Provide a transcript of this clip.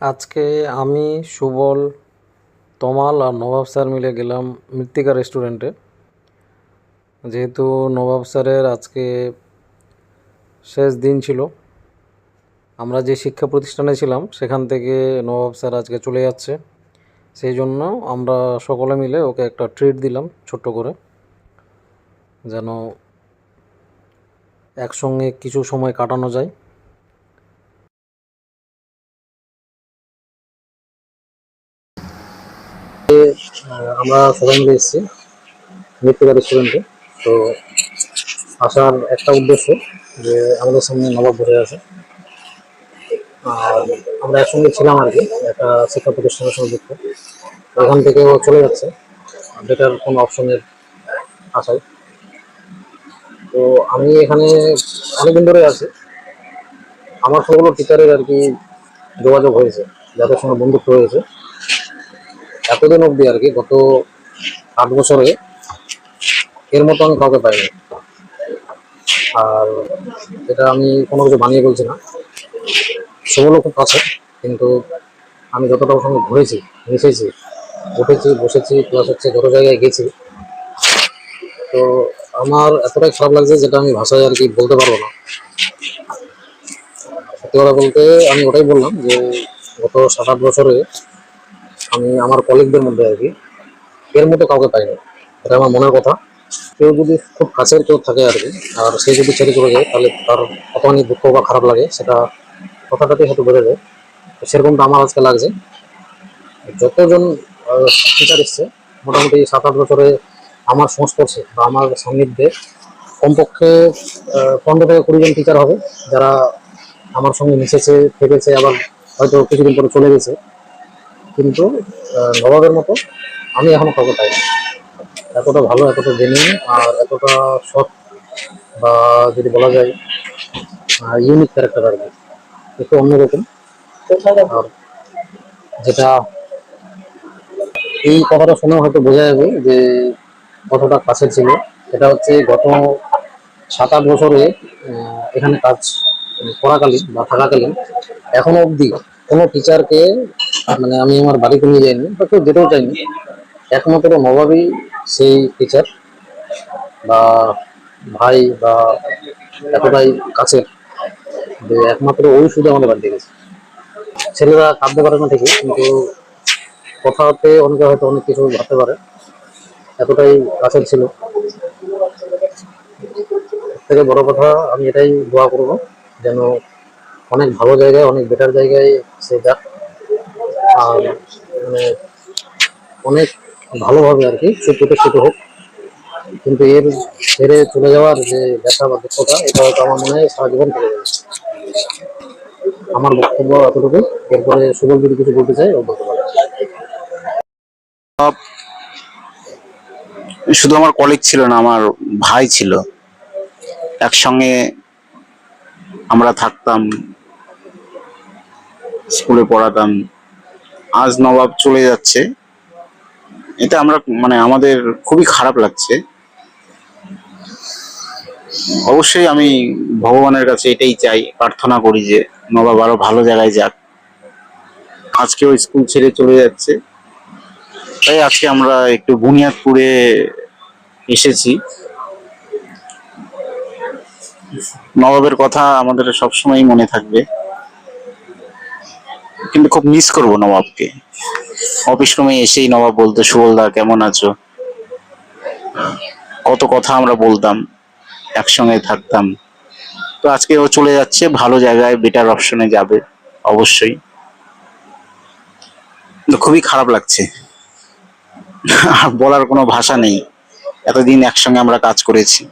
আজকে আমি, সুবল, তমাল আর নবাব স্যার মিলে গেলাম মৃত্তিকা রেস্টুরেন্টে যেহেতু নবাব স্যারের আজকে শেষ দিন ছিল, আমরা যে শিক্ষা প্রতিষ্ঠানে ছিলাম, সেখান থেকে নবাব স্যার আজকে চলে যাচ্ছে। সেই জন্য আমরা সকলে মিলে ওকে একটা ট্রিট দিলাম ছোট্ট করে, যেন একসঙ্গে কিছু সময় কাটানো যায়। আমরা সবাই এসেছি মৃত্তিকা রেস্টুরেন্টে তো আসার একটা উদ্দেশ্য যে আমাদের সামনে নবাব বসে আছে। আর আমরা একসঙ্গে ছিলাম আর কি, একটা শিক্ষা প্রতিষ্ঠানের সঙ্গে যুক্ত ওখান থেকে ও চলে যাচ্ছে। বেটার কোনো অপশনের আশায়। তো আমি এখানে অনেকদিন ধরে আছি। আমার সবগুলো টিচারের আর কি যোগাযোগ হয়েছে, যাদের সঙ্গে বন্ধুত্ব হয়েছে। এতদিন অবধি আর কি, গত আট বছরে এর মতো আমি কাউকে পাইনি। আর এটা আমি কোনো কিছু বানিয়ে বলছি না। সেগুলো খুব কাছে কিন্তু আমি যতটা সঙ্গে ঘুরেছি, মিশেছি, উঠেছি, বসেছি প্লাস হচ্ছে যত জায়গায় গেছি, তো আমার এতটাই খারাপ লাগছে যেটা আমি ভাষায় আর কি বলতে পারব না। সত্যি কথা বলতে আমি ওটাই বললাম যে গত সাত আট বছরে আমি আমার কলিগদের মধ্যে আর কি। এর মতো কাউকে পাইনি। এটা আমার মনের কথা। কেউ যদি খুব কাছের কেউ থাকে আর কি, আর সে যদি ছেড়ে চলে যায়, তাহলে তার কতখানি দুঃখ বা খারাপ লাগে, সেটা কথাটাতেই হয়তো বোঝা যায়। সেরকমটা আমার আজকে লাগছে। যতজন টিচার এসছে, মোটামুটি সাত আট বছরে আমার সংস্পর্শে বা আমার সান্নিধ্যে কমপক্ষে পনেরো থেকে কুড়ি জন টিচার হবে, যারা আমার সঙ্গে মিশেছে, থেকেছে, আবার হয়তো কিছুদিন পরে চলে গেছে। কিন্তু নবাবের মতো আমি এখনও কাউকে পাইনি। এতটা ভালো, এতটা জেনুইন আর এতটা সৎ বা যদি বলা যায় ইউনিক ক্যারেক্টার আর কি। একটু অন্যরকম। আর যেটা এই কথাটা শুনে হয়তো বোঝা যাবে যে কতটা কাছে ছিল। এটা হচ্ছে গত সাত আট বছরে এখানে কাজ করাকালীন বা থাকাকালীন, এখনও অবধি কোনো টিচারকে মানে আমি আমার বাড়িতে নিয়ে যাইনি, বা কেউ যেতেও চাইনি। একমাত্র নবাবই সেই টিচার বা ভাই বা এতটাই কাছের যে একমাত্র ওই শুধু আমাদের বাড়িতে গেছে। ছেলেরা কাঁদতে পারে না ঠিকই, কিন্তু কথাতে অনেকে হয়তো অনেক কিছু ভাবতে পারে। এতটাই কাছের ছিল। থেকে বড় কথা আমি এটাই দোয়া করব, যেন অনেক ভালো জায়গায়, অনেক বেটার জায়গায় সে যাক আর মানে অনেক ভালোভাবে আর কি সে প্রতিষ্ঠিত হোক। কিন্তু এর ছেড়ে চলে যাওয়ার যে ব্যথা বা দুঃখটা, এটা হয়তো আমার মনে হয় সারা জীবন থেকে যাবে। আমার বক্তব্য এতটুকু এরপরে সুবল যদি কিছু বলতে চাই ও বলতে পারে। শুধু আমার কলিগ ছিল না, আমার ভাই ছিল। একসঙ্গে আমরা থাকতাম স্কুলে পড়াতাম। আজ নবাব চলে যাচ্ছে। এটা আমরা মানে আমাদের খুবই খারাপ লাগছে। অবশ্যই আমি ভগবানের কাছে এটাই চাই, প্রার্থনা করি যে নবাব আরও ভালো জায়গায় যাক। আজকেও স্কুল ছেড়ে চলে যাচ্ছে। তাই আজকে আমরা একটু বুনিয়াদপুরে এসেছি। নবাবের কথা আমাদের সবসময় মনে থাকবে। কিন্তু খুব মিস করব নবাবকে। অফিস রুমে এসেই নবাব বলতো, সুবলদা, কেমন আছো? কত কথা আমরা বলতাম, একসঙ্গে থাকতাম। তো আজকে ও চলে যাচ্ছে, ভালো জায়গায় বেটার অপশনে যাবে, অবশ্যই। খুবই খারাপ লাগছে। আর বলার কোনো ভাষা নেই, এতদিন একসঙ্গে আমরা কাজ করেছি।